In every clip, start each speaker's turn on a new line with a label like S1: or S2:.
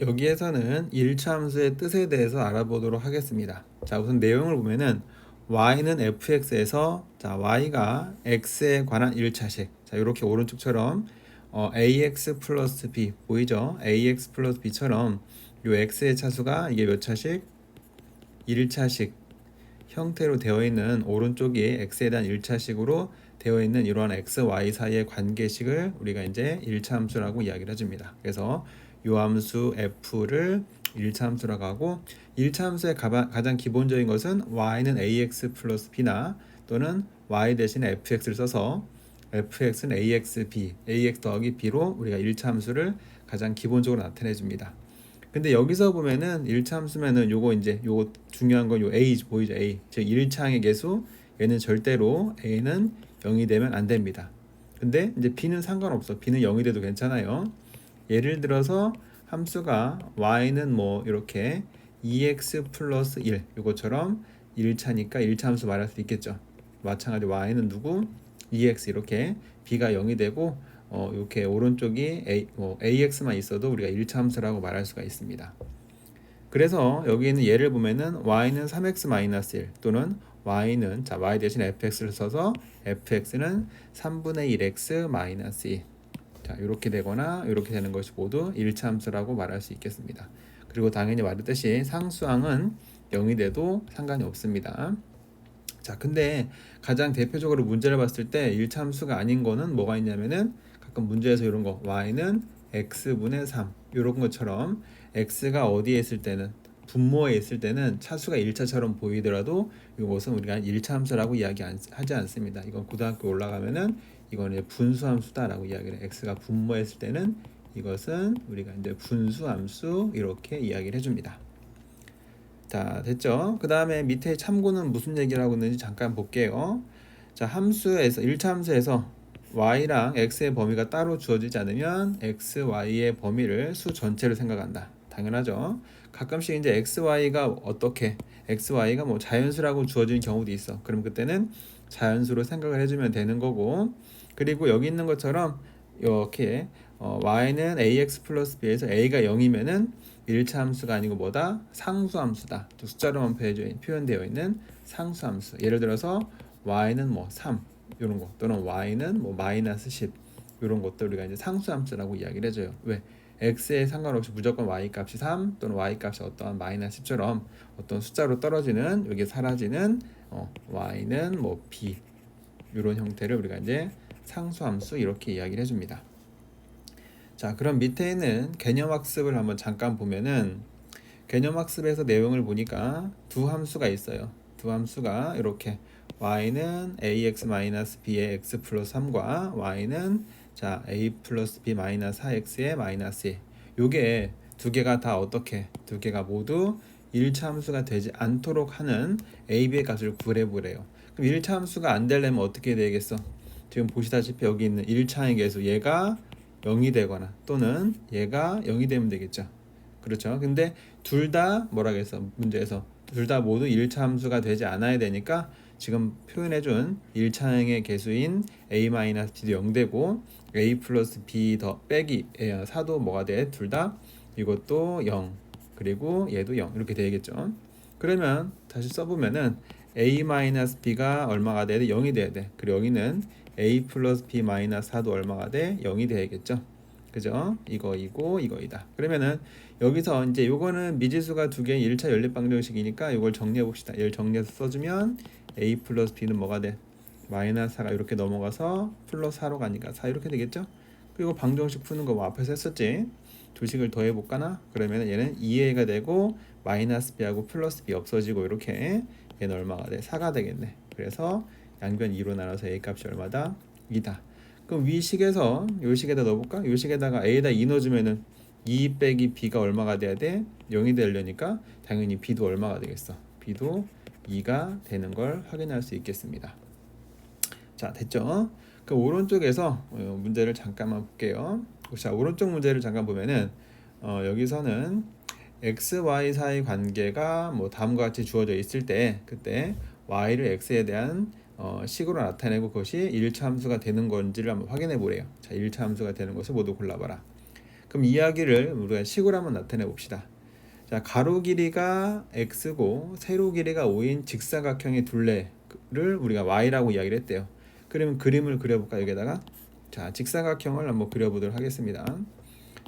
S1: 여기에서는 1차 함수의 뜻에 대해서 알아보도록 하겠습니다. 자, 우선 내용을 보면은 y는 fx에서 자, y가 x에 관한 1차식. 자, 이렇게 오른쪽처럼 어, ax 플러스 b 보이죠? ax 플러스 b처럼 요 x의 차수가 이게 몇 차식? 1차식 형태로 되어 있는 오른쪽이 x에 대한 1차식으로 되어 있는 이러한 x, y 사이의 관계식을 우리가 이제 1차 함수라고 이야기를 해줍니다. 그래서 요 함수 f를 1차 함수라고 하고 1차 함수의 가장 기본적인 것은 y는 ax 플러스 b나 또는 y 대신에 fx를 써서 fx는 ax b, ax 더하기 b로 우리가 1차 함수를 가장 기본적으로 나타내 줍니다. 근데 여기서 보면은 1차 함수면은 요거 이제 요거 중요한 건 요 a 보이죠 a 즉 1차항의 개수 얘는 절대로 a는 0이 되면 안 됩니다. 근데 이제 b는 상관없어 b는 0이 돼도 괜찮아요. 예를 들어서 함수가 y는 뭐 이렇게 2x 플러스 1 이것처럼 1차니까 1차 함수 말할 수 있겠죠. 마찬가지 y는 누구 2x 이렇게 b가 0이 되고 어, 이렇게 오른쪽이 a, 뭐 ax만 있어도 우리가 1차 함수라고 말할 수가 있습니다. 그래서 여기 있는 예를 보면은 y는 3x-1 또는 y는 자 y 대신 fx를 써서 fx는 3분의 1x 2 자, 이렇게 되거나 이렇게 되는 것이 모두 1차 함수라고 말할 수 있겠습니다. 그리고 당연히 말했듯이 상수항은 0이 돼도 상관이 없습니다. 자, 근데 가장 대표적으로 문제를 봤을 때 1차 함수가 아닌 거는 뭐가 있냐면은 가끔 문제에서 이런 거 y는 x분의 3 이런 것처럼 x가 어디에 있을 때는 분모에 있을 때는 차수가 1차처럼 보이더라도 이것은 우리가 1차 함수라고 이야기하지 않습니다. 이건 고등학교 올라가면은 이거는 분수함수다라고 이야기를 해요. x가 분모했을 때는 이것은 우리가 이제 분수함수 이렇게 이야기를 해줍니다. 자 됐죠? 그 다음에 밑에 참고는 무슨 얘기를 하고 있는지 잠깐 볼게요. 자 함수에서 1차 함수에서 y랑 x의 범위가 따로 주어지지 않으면 x, y의 범위를 수 전체로 생각한다. 당연하죠. 가끔씩 이제 x, y가 어떻게 x, y가 뭐 자연수라고 주어지는 경우도 있어. 그럼 그때는 자연수로 생각을 해주면 되는 거고 그리고 여기 있는 것처럼 이렇게 어, y는 ax 플러스 b에서 a가 0이면은 1차 함수가 아니고 뭐다? 상수함수다. 숫자로만 표현되어 있는 상수함수. 예를 들어서 y는 뭐 3, 이런 거 또는 y는 뭐 마이너스 10 이런 것들 우리가 이제 상수함수라고 이야기를 해줘요. 왜? X에 상관없이 무조건 y 값이 3 또는 y 값이 어떠한 마이너스 10처럼 어떤 숫자로 떨어지는 여기 사라지는 어, y는 뭐 b 이런 형태를 우리가 이제 상수함수 이렇게 이야기를 해줍니다. 자, 그럼 밑에 있는 개념 학습을 한번 잠깐 보면은 개념 학습에서 내용을 보니까 두 함수가 있어요. 두 함수가 이렇게 y는 ax-b의 x 플러스 3과 y는 자 a 플러스 b 마이너스 4x의 마이너스 1 요게 두 개가 다 어떻게 두 개가 모두 1차 함수가 되지 않도록 하는 a, b의 값을 구해 보래요. 그럼 1차 함수가 안 되려면 어떻게 되겠어? 지금 보시다시피 여기 있는 1차의 개수 얘가 0이 되거나 또는 얘가 0이 되면 되겠죠. 그렇죠. 근데 둘 다 뭐라고 했어? 문제에서 둘 다 모두 1차 함수가 되지 않아야 되니까 지금 표현해 준 1차항의 개수인 a-b도 0 되고 a 플러스 b 더 빼기 4도 뭐가 돼? 둘 다 이것도 0 그리고 얘도 0 이렇게 되겠죠. 그러면 다시 써보면은 a-b가 얼마가 돼야 돼? 0이 돼야 돼. 그리고 여기는 a 플러스 b 마이너스 4도 얼마가 돼? 0이 돼야겠죠. 그죠? 이거이고 이거이다. 그러면은 여기서 이제 요거는 미지수가 두 개의 1차 연립 방정식이니까 이걸 정리해 봅시다. 얘를 정리해서 써주면 a 플러스 b는 뭐가 돼? 마이너스 4가 이렇게 넘어가서 플러스 4로 가니까 4 이렇게 되겠죠? 그리고 방정식 푸는 거 뭐 앞에서 했었지? 두 식을 더해 볼까나? 그러면 얘는 2a가 되고 마이너스 b하고 플러스 b 없어지고 이렇게 얘는 얼마가 돼? 4가 되겠네. 그래서 양변 2로 나눠서 a 값이 얼마다? 2다. 그럼 위 식에서 요 식에다 넣어볼까? 요 식에다가 a에다 2 넣어주면은 2 빼기 b가 얼마가 돼야 돼? 0이 되려니까 당연히 b도 얼마가 되겠어? b도 2가 되는 걸 확인할 수 있겠습니다. 자 됐죠? 그 오른쪽에서 어, 문제를 잠깐만 볼게요. 자 오른쪽 문제를 잠깐 보면은 어, 여기서는 x, y 사이 관계가 뭐 다음과 같이 주어져 있을 때 그때 y를 x에 대한 어, 식으로 나타내고 그것이 1차 함수가 되는 건지를 한번 확인해 보래요. 자 1차 함수가 되는 것을 모두 골라봐라. 그럼 이야기를 우리가 식으로 한번 나타내 봅시다. 자, 가로 길이가 x고 세로 길이가 5인 직사각형의 둘레를 우리가 y라고 이야기를 했대요. 그러면 그림을 그려볼까 여기다가 자 직사각형을 한번 그려보도록 하겠습니다.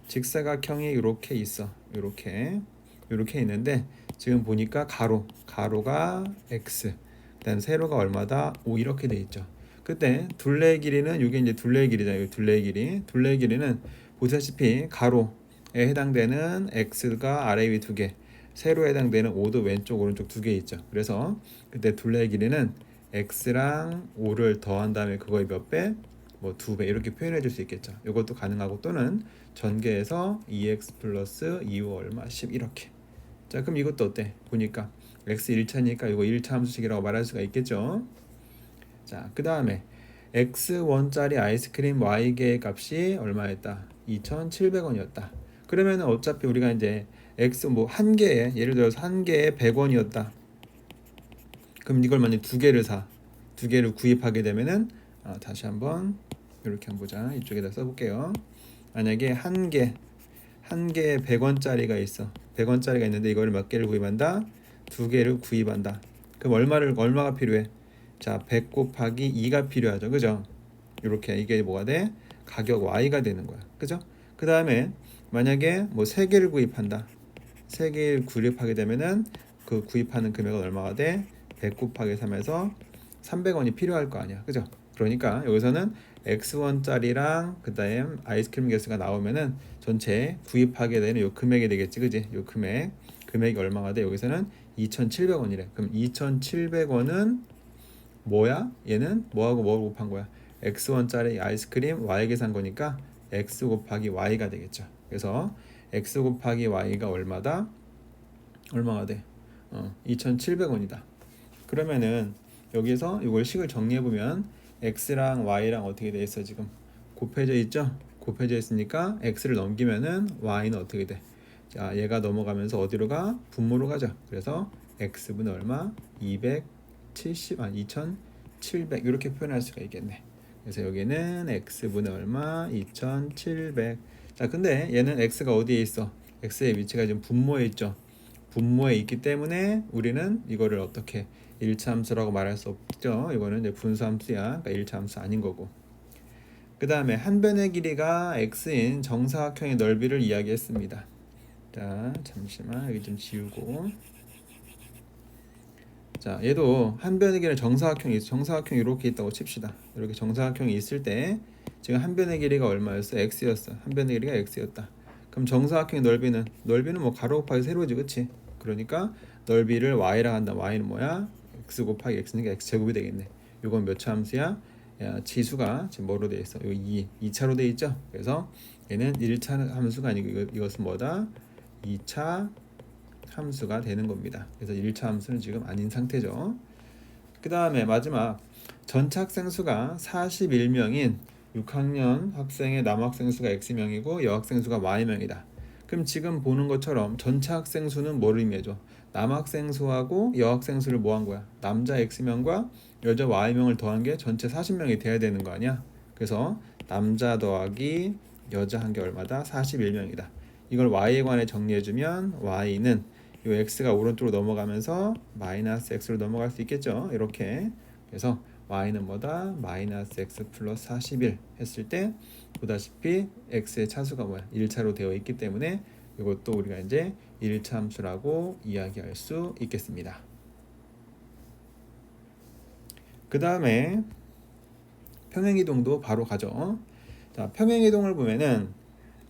S1: 직사각형이 이렇게 있어, 이렇게 이렇게 있는데 지금 보니까 가로 가로가 x, 그다음 세로가 얼마다 5 이렇게 돼 있죠. 그때 둘레 길이는 이게 이제 둘레 길이잖아요. 둘레 길이 둘레 길이는 보시다시피 가로에 해당되는 x가 아래 위 두 개, 세로에 해당되는 5도 왼쪽 오른쪽 두 개 있죠. 그래서 그때 둘레 길이는 x랑 5를 더한 다음에 그거의 몇 배? 뭐 두 배 이렇게 표현해 줄 수 있겠죠. 이것도 가능하고 또는 전개해서 2x 플러스 2호 얼마 10 이렇게. 자 그럼 이것도 어때? 보니까 x 1차니까 이거 1차 함수식이라고 말할 수가 있겠죠. 자, 그 다음에 x1짜리 아이스크림 y개의 값이 얼마였다? 2,700원이었다. 그러면 은 어차피 우리가 이제 x 뭐 한 개에 예를 들어서 한 개에 100원이었다. 그럼 이걸 만약 두 개를 사, 두 개를 구입하게 되면은 아, 다시 한번 이렇게 한번 보자. 이쪽에다 써볼게요. 만약에 한 개, 한 개에 100원짜리가 있어. 100원짜리가 있는데 이거를 몇 개를 구입한다? 두 개를 구입한다. 그럼 얼마를 얼마가 필요해? 자, 100 곱하기 2가 필요하죠. 그죠? 이렇게 이게 뭐가 돼? 가격 y가 되는 거야. 그죠? 그 다음에 만약에 뭐 세 개를 구입한다. 세 개를 구입하게 되면은 그 구입하는 금액은 얼마가 돼? 100 곱하기 3에서 300원이 필요할 거 아니야. 그죠? 그러니까 여기서는 x1짜리랑 그다음 아이스크림 개수가 나오면은 전체 구입하게 되는 요 금액이 되겠지. 그지? 요 금액. 금액이 얼마가 돼? 여기서는 2,700원이래. 그럼 2,700원은 뭐야? 얘는 뭐하고 뭐 곱한 거야? x1짜리 아이스크림 y에게 산 거니까 x 곱하기 y가 되겠죠. 그래서 x 곱하기 y가 얼마다? 얼마가 돼? 어, 2,700원이다. 그러면은 여기서 이걸 식을 정리해 보면 x랑 y랑 어떻게 돼 있어 지금 곱해져 있죠? 곱해져 있으니까 x를 넘기면은 y는 어떻게 돼? 자, 얘가 넘어가면서 어디로 가? 분모로 가죠. 그래서 x분의 얼마? 270, 아, 2700 이렇게 표현할 수가 있겠네. 그래서 여기는 x분의 얼마? 2700. 자, 근데 얘는 x가 어디에 있어? x의 위치가 지금 분모에 있죠. 분모에 있기 때문에 우리는 이거를 어떻게 1차 함수라고 말할 수 없죠. 이거는 이제 분수 함수야. 그러니까 1차 함수 아닌 거고. 그 다음에 한 변의 길이가 x인 정사각형의 넓이를 이야기했습니다. 자, 잠시만 여기 좀 지우고. 자, 얘도 한 변의 길이 정사각형이. 정사각형이 이렇게 있다고 칩시다. 이렇게 정사각형이 있을 때 지금 한 변의 길이가 얼마였어? x였어. 한 변의 길이가 x였다. 그럼 정사각형의 넓이는 넓이는 뭐 가로 곱하기 세로지, 그렇지? 그러니까 넓이를 y라 한다. y는 뭐야? X 곱하기 x니까 x 제곱이 되겠네. 이건 몇 차 함수야? 야, 지수가 지금 뭐로 돼 있어? 요 2, 2차로 돼 있죠? 그래서 얘는 1차 함수가 아니고 이것은 뭐다? 2차 함수가 되는 겁니다. 그래서 1차 함수는 지금 아닌 상태죠. 그 다음에 마지막 전체 학생 수가 41명인 6학년 학생의 남학생 수가 X명이고 여학생 수가 Y명이다. 그럼 지금 보는 것처럼 전체 학생 수는 뭐를 의미해줘? 남학생 수하고 여학생 수를 뭐 한 거야? 남자 X명과 여자 Y명을 더한 게 전체 40명이 돼야 되는 거 아니야? 그래서 남자 더하기 여자 한 게 얼마다? 41명이다. 이걸 y에 관해 정리해주면 y는 이 x가 오른쪽으로 넘어가면서 마이너스 x로 넘어갈 수 있겠죠. 이렇게 그래서 y는 뭐다? 마이너스 x 플러스 41 했을 때 보다시피 x의 차수가 뭐야? 1차로 되어 있기 때문에 이것도 우리가 이제 1차 함수라고 이야기할 수 있겠습니다. 그 다음에 평행이동도 바로 가죠. 자, 평행이동을 보면은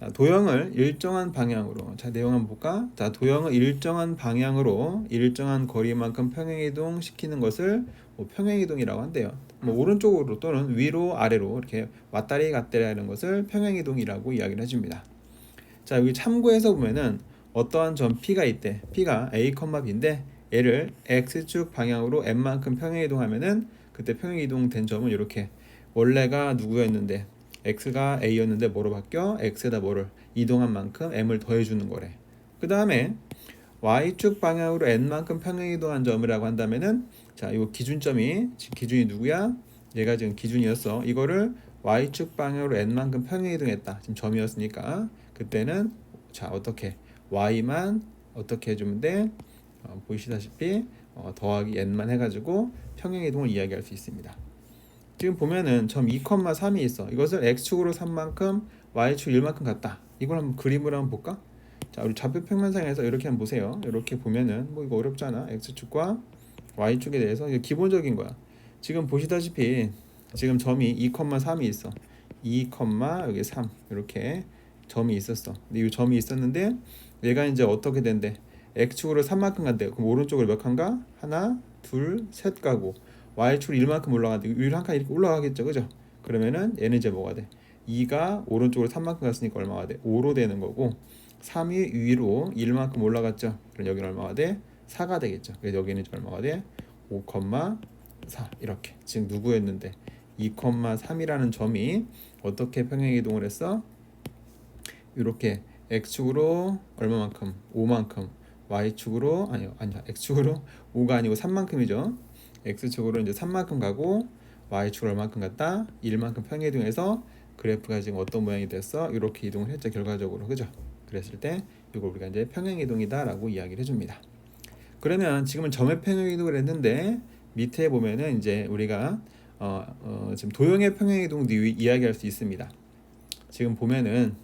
S1: 자, 도형을 일정한 방향으로 자 내용 한번 볼까? 자 도형을 일정한 방향으로 일정한 거리만큼 평행이동 시키는 것을 뭐 평행이동이라고 한대요. 뭐 오른쪽으로 또는 위로 아래로 이렇게 왔다리 갔다리 하는 것을 평행이동이라고 이야기를 해줍니다. 자 여기 참고해서 보면은 어떠한 점 P가 있대. P가 A, B인데 얘를 x축 방향으로 n만큼 평행이동하면은 그때 평행이동 된 점은 이렇게 원래가 누구였는데 x가 a였는데 뭐로 바뀌어? x에다 뭐를 이동한 만큼 m을 더해주는 거래. 그 다음에 y축 방향으로 n만큼 평행이동한 점이라고 한다면은 자, 이 기준점이 기준이 누구야? 얘가 지금 기준이었어. 이거를 y축 방향으로 n만큼 평행이동했다. 지금 점이었으니까 그때는 자 어떻게 y만 어떻게 해주면 돼? 어, 보시다시피 어, 더하기 n만 해가지고 평행 이동을 이야기할 수 있습니다. 지금 보면은 점 2,3이 있어. 이것을 x축으로 3만큼 y축 1만큼 같다. 이걸 한번 그림으로 한번 볼까? 자, 우리 좌표 평면상에서 이렇게 한번 보세요. 이렇게 보면은 뭐 이거 어렵잖아. x축과 y축에 대해서 이게 기본적인 거야. 지금 보시다시피 지금 점이 2,3이 있어. 2, 여기 3 이렇게 점이 있었어. 근데 이 점이 있었는데 얘가 이제 어떻게 된대? x축으로 3만큼 간대요. 그럼 오른쪽으로 몇 칸가? 하나, 둘, 셋 가고 y축으로 1만큼 올라가는데 위로 한 칸 이렇게 올라가겠죠. 그죠? 그러면은 얘는 이제 뭐가 돼? 2가 오른쪽으로 3만큼 갔으니까 얼마가 돼? 5로 되는 거고 3이 위로 1만큼 올라갔죠. 그럼 여기는 얼마가 돼? 4가 되겠죠. 그래서 여기는 이제 얼마가 돼? 5,4 이렇게. 지금 누구였는데 2,3이라는 점이 어떻게 평행 이동을 했어? 이렇게 x축으로 얼마만큼? 5만큼. y축으로 아니요. 아니요. x축으로 5가 아니고 3만큼이죠. x축으로 이제 3만큼 가고 y축으로 얼마큼 갔다? 1만큼 평행 이동해서 그래프가 지금 어떤 모양이 됐어? 이렇게 이동을 했죠. 결과적으로. 그죠? 그랬을 때 이걸 우리가 이제 평행 이동이다라고 이야기를 해 줍니다. 그러면 지금은 점의 평행 이동을 했는데 밑에 보면은 이제 우리가 어, 어, 지금 도형의 평행 이동도 이- 이야기할 수 있습니다. 지금 보면은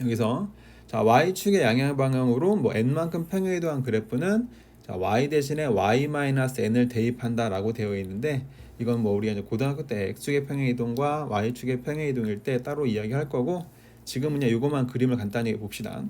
S1: 여기서 자 y축의 양형 방향으로 뭐 n만큼 평행 이동한 그래프는 자 y 대신에 y-n을 대입한다라고 되어 있는데 이건 뭐 우리가 이제 고등학교 때 x축의 평행 이동과 y축의 평행 이동일 때 따로 이야기할 거고 지금은 그냥 이것만 그림을 간단히 봅시다.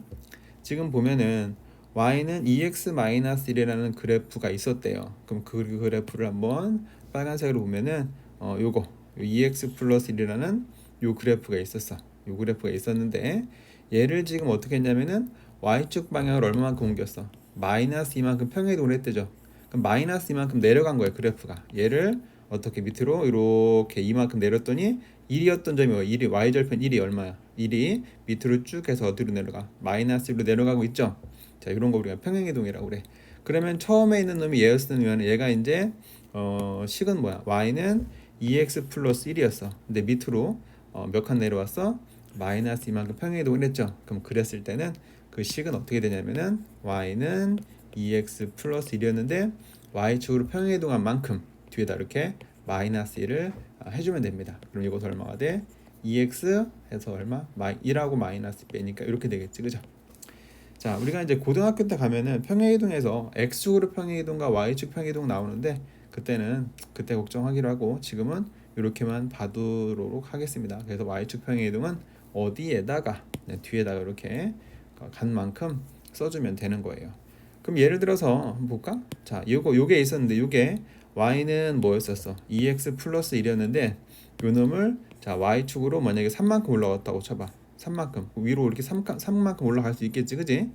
S1: 지금 보면은 y는 2x-1이라는 그래프가 있었대요. 그럼 그 그래프를 한번 빨간색으로 보면은 어 요거 2x 플러스 1이라는 요 그래프가 있었어. 요 그래프가 있었는데 얘를 지금 어떻게 했냐면은 y축 방향을 얼마만큼 옮겼어? 마이너스 이만큼 평행이동을 했대죠. 그럼 마이너스 이만큼 내려간 거예요 그래프가. 얘를 어떻게 밑으로 이렇게 이만큼 내렸더니 1이었던 점이 뭐야? 1이 y절편 1이 얼마야? 1이 밑으로 쭉 해서 어디로 내려가? 마이너스 1로 내려가고 있죠. 자 이런 거 우리가 평행이동이라고 그래. 그러면 처음에 있는 놈이 얘였으면 얘가 이제 어 식은 뭐야? y는 2x 플러스 1이었어. 근데 밑으로 어, 몇 칸 내려왔어? 마이너스 이만큼 평행이동을 했죠. 그럼 그랬을 때는 그 식은 어떻게 되냐면은 y는 2x 플러스 1이었는데 y축으로 평행이동한 만큼 뒤에다 이렇게 마이너스 1을 아, 해주면 됩니다. 그럼 이것도 얼마가 돼? 2x 해서 얼마? 마이 1하고 마이너스 빼니까 이렇게 되겠지, 그죠? 자, 우리가 이제 고등학교 때 가면은 평행이동에서 x축으로 평행이동과 y축 평행이동 나오는데 그때는 그때 걱정하기로 하고 지금은 이렇게만 봐두도록 하겠습니다. 그래서 y축 평행이동은 어디에다가 네, 뒤에다가 이렇게 간 만큼 써주면 되는 거예요. 그럼 예를 들어서 한번 볼까? 자, 요거 요게 있었는데 요게 y는 뭐였었어? 2x 플러스 1이었는데 요 놈을 자 y축으로 만약에 3만큼 올라갔다고 쳐봐. 3만큼 위로 이렇게 3, 3만큼 올라갈 수 있겠지, 그지?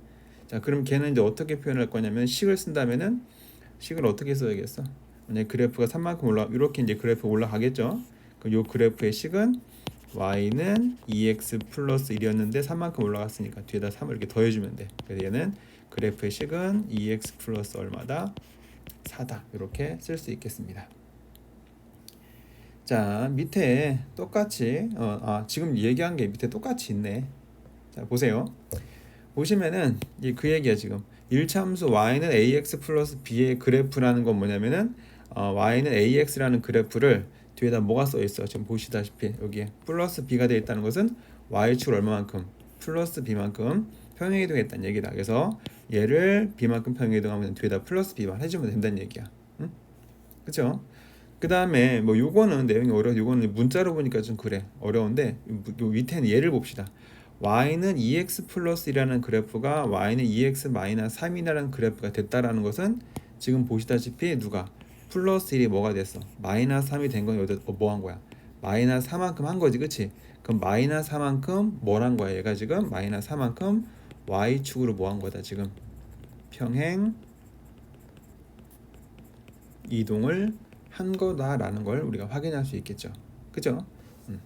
S1: 자, 그럼 걔는 이제 어떻게 표현할 거냐면 식을 쓴다면은 식을 어떻게 써야겠어? 만약 그래프가 3만큼 올라 이렇게 이제 그래프 올라가겠죠? 그럼 요 그래프의 식은 y는 2x 플러스 1이었는데 3만큼 올라갔으니까 뒤에다 3을 이렇게 더해주면 돼. 그래서 얘는 그래프의 식은 2x 플러스 얼마다 4다 이렇게 쓸 수 있겠습니다. 자 밑에 똑같이 어, 아 지금 얘기한 게 밑에 똑같이 있네. 자 보세요. 보시면은 이 그 얘기야 지금 1참수 y는 ax 플러스 b의 그래프라는 건 뭐냐면은 어, y는 ax라는 그래프를 뒤에다 뭐가 써 있어? 지금 보시다시피 여기에 플러스 b가 되어 있다는 것은 y축 얼마만큼 플러스 b만큼 평행 이동했다는 얘기다. 그래서 얘를 b만큼 평행 이동하면 뒤에다 플러스 b만 해주면 된다는 얘기야. 응? 그렇죠? 그 다음에 뭐 요거는 내용이 어려. 요거는 문자로 보니까 좀 그래 어려운데 요 밑에는 얘를 봅시다. y는 2x 플러스이라는 그래프가 y는 2x 마이너스 3이라는 그래프가 됐다라는 것은 지금 보시다시피 누가 플러스 1이 뭐가 됐어? 마이너스 3이 된 건 여기다 뭐 한 거야? 마이너스 4만큼 한 거지, 그치? 그럼 마이너스 4만큼 뭘 한 거야? 얘가 지금 마이너스 4만큼 y축으로 뭐 한 거다, 지금? 평행 이동을 한 거다라는 걸 우리가 확인할 수 있겠죠. 그죠? 음.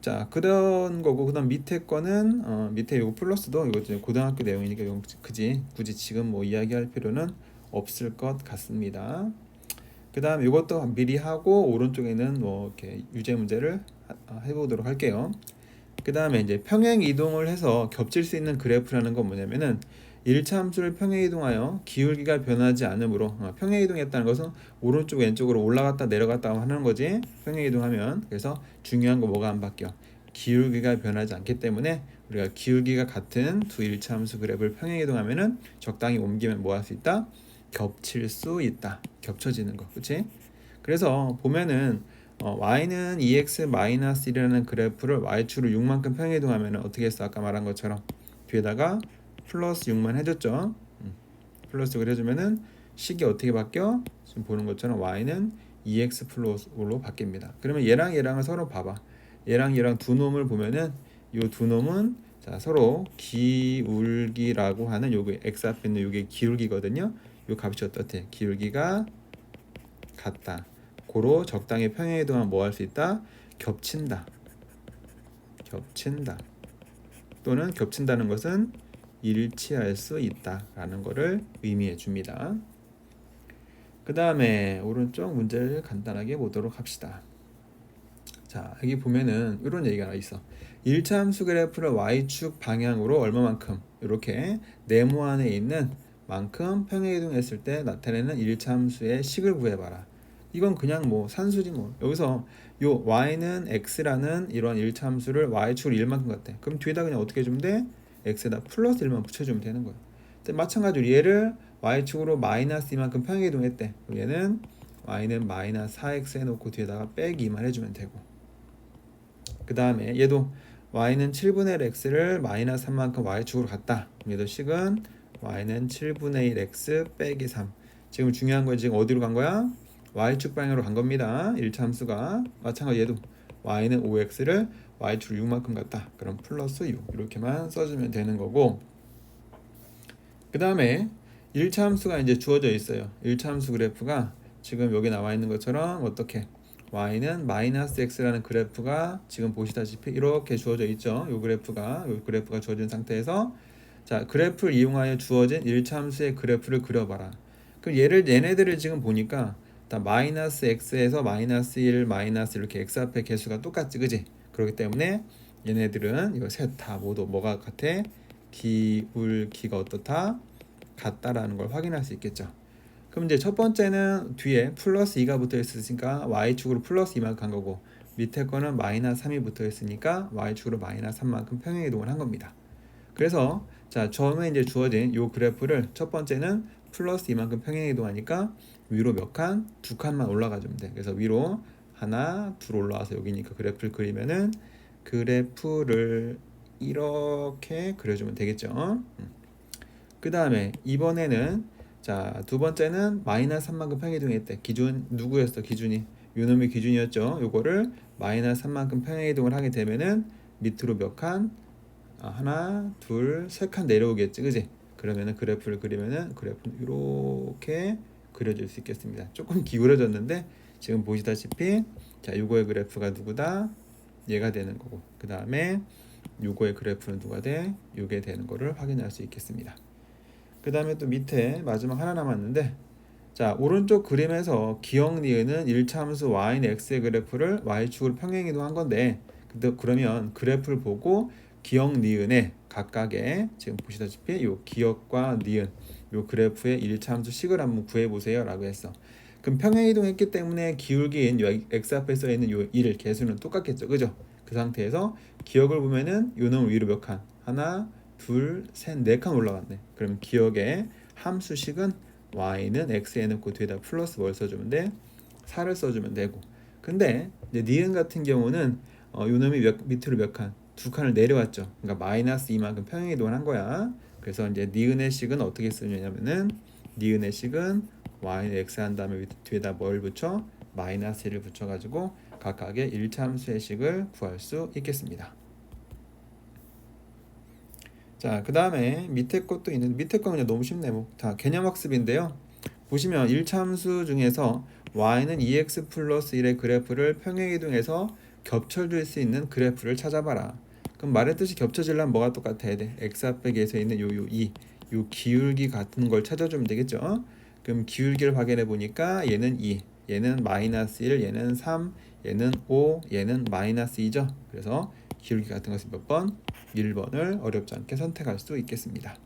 S1: 자, 그런 거고 그다음 밑에 거는 어, 밑에 요거 플러스도 이거 고등학교 내용이니까 그지 굳이 지금 뭐 이야기할 필요는 없을 것 같습니다. 그 다음 이것도 미리 하고 오른쪽에는 뭐 이렇게 유제 문제를 하- 어, 해보도록 할게요. 그 다음에 이제 평행 이동을 해서 겹칠 수 있는 그래프라는 건 뭐냐면은 1차 함수를 평행 이동하여 기울기가 변하지 않으므로 어, 평행 이동했다는 것은 오른쪽 왼쪽으로 올라갔다 내려갔다 하는 거지. 평행 이동하면. 그래서 중요한 거 뭐가 안 바뀌어? 기울기가 변하지 않기 때문에 우리가 기울기가 같은 두 1차 함수 그래프를 평행 이동하면은 적당히 옮기면 뭐 할 수 있다 겹칠 수 있다 겹쳐지는 거 그치 그래서 보면은 어, y는 2x-1이라는 그래프를 y축으로 6만큼 평행 이동하면 어떻게 했어 아까 말한 것처럼 뒤에다가 플러스 6만 해줬죠. 음, 플러스 6을 해주면은 식이 어떻게 바뀌어? 지금 보는 것처럼 y는 2x 플러스 5로 바뀝니다. 그러면 얘랑 얘랑을 서로 봐봐. 얘랑 얘랑 두 놈을 보면은 이 두 놈은 자 서로 기울기라고 하는 요게 x 앞에 있는 요게 기울기거든요. 요 값이 어떻대? 기울기가 같다. 고로 적당히 평행 이동하면 뭐 할 수 있다? 겹친다. 겹친다. 또는 겹친다는 것은 일치할 수 있다라는 것을 의미해 줍니다. 그 다음에 오른쪽 문제를 간단하게 보도록 합시다. 자 여기 보면은 이런 얘기가 있어. 1차 함수 그래프를 y축 방향으로 얼마만큼 이렇게 네모 안에 있는 만큼 평행 이동했을 때 나타내는 1차 함수의 식을 구해봐라. 이건 그냥 뭐 산수지 뭐 여기서 요 y는 x라는 이런 1차 함수를 y축으로 1만큼 같대. 그럼 뒤에다 그냥 어떻게 해주면 돼? x에다 플러스 1만 붙여주면 되는 거야. 마찬가지로 얘를 y축으로 마이너스 2만큼 평행 이동했대. 그럼 얘는 y는 마이너스 4x 해놓고 뒤에다가 빼기 2만 해주면 되고 그 다음에 얘도 y는 7분의 1 x를 마이너스 3만큼 y축으로 갔다. 그럼 얘도 식은 y는 7분의 1 x 빼기 3 지금 중요한 건 지금 어디로 간 거야? y축 방향으로 간 겁니다. 1차 함수가 마찬가지 얘도 y는 5x를 y축 6만큼 갔다. 그럼 플러스 6 이렇게만 써주면 되는 거고 그 다음에 1차 함수가 이제 주어져 있어요. 1차 함수 그래프가 지금 여기 나와 있는 것처럼 어떻게 y는 마이너스 x라는 그래프가 지금 보시다시피 이렇게 주어져 있죠. 이 그래프가 이 그래프가 주어진 상태에서 자 그래프를 이용하여 주어진 1차 함수의 그래프를 그려봐라. 그럼 얘를 얘네들을 지금 보니까 다 마이너스 x에서 마이너스 1 마이너스 이렇게 x 앞에 개수가 똑같지 그지? 그렇기 때문에 얘네들은 이거 셋 다 모두 뭐가 같아? 기울기가 어떻다? 같다라는 걸 확인할 수 있겠죠. 그럼 이제 첫 번째는 뒤에 플러스 2가 붙어 있으니까 y축으로 플러스 2만큼 간 거고 밑에 거는 마이너스 3이 붙어 있으니까 y축으로 마이너스 3만큼 평행 이동을 한 겁니다. 그래서 자 처음에 이제 주어진 요 그래프를 첫 번째는 플러스 2만큼 평행 이동하니까 위로 몇 칸? 두 칸만 올라가 주면 돼. 그래서 위로 하나, 둘 올라와서 여기니까 그래프를 그리면은 그래프를 이렇게 그려주면 되겠죠. 그 다음에 이번에는 자 두 번째는 마이너스 3만큼 평행 이동했대. 기준 누구였어? 기준이 요놈이 기준이었죠. 요거를 마이너스 3만큼 평행 이동을 하게 되면은 밑으로 몇 칸? 아, 하나, 둘, 세 칸 내려오겠지, 그지? 그러면은 그래프를 그리면은 그래프는 이렇게 그려질 수 있겠습니다. 조금 기울어졌는데 지금 보시다시피 자 요거의 그래프가 누구다? 얘가 되는 거고 그 다음에 요거의 그래프는 누가 돼? 요게 되는 거를 확인할 수 있겠습니다. 그 다음에 또 밑에 마지막 하나 남았는데 자 오른쪽 그림에서 기억 니은은 1차 함수 y는 x의 그래프를 y축으로 평행 이동한 건데 그러면 그래프를 보고 기억 니은의 각각의 지금 보시다시피 요 기억과 니은 요 그래프의 1차 함수 식을 한번 구해 보세요 라고 했어. 그럼 평행 이동했기 때문에 기울기인 요 x 앞에 써 있는 요 1, 개수는 똑같겠죠. 그죠? 그 상태에서 기억을 보면은 요 놈을 위로 몇 칸? 하나 둘셋네 칸 올라갔네. 그럼 기억의 함수식은 y는 x에 넣고 뒤에다 플러스 뭘 써주면 돼? 4를 써주면 되고. 근데 이제 니은 같은 경우는 어, 요 놈이 몇, 밑으로 몇 칸? 두 칸을 내려왔죠. 그러니까 마이너스 2만큼 평행 이동을 한 거야. 그래서 이제 니은의 식은 어떻게 쓰냐면은 니은의 식은 y는 x 한 다음에 뒤에다 뭘 붙여? 마이너스 1을 붙여가지고 각각의 1차 함수의 식을 구할 수 있겠습니다. 자, 그 다음에 밑에 것도 있는 밑에 거 그냥 너무 쉽네. 뭐. 다 개념 학습인데요. 보시면 1차 함수 중에서 y는 2x 플러스 1의 그래프를 평행 이동해서 겹쳐줄 수 있는 그래프를 찾아봐라. 그럼 말했듯이 겹쳐질려면 뭐가 똑같아야 돼? x 앞에서 있는 요 요 이 요 기울기 같은 걸 찾아주면 되겠죠. 그럼 기울기를 확인해 보니까 얘는 2, 얘는 마이너스 1, 얘는 3, 얘는 5, 얘는 마이너스 2죠. 그래서 기울기 같은 것을 몇 번? 1번을 어렵지 않게 선택할 수 있겠습니다.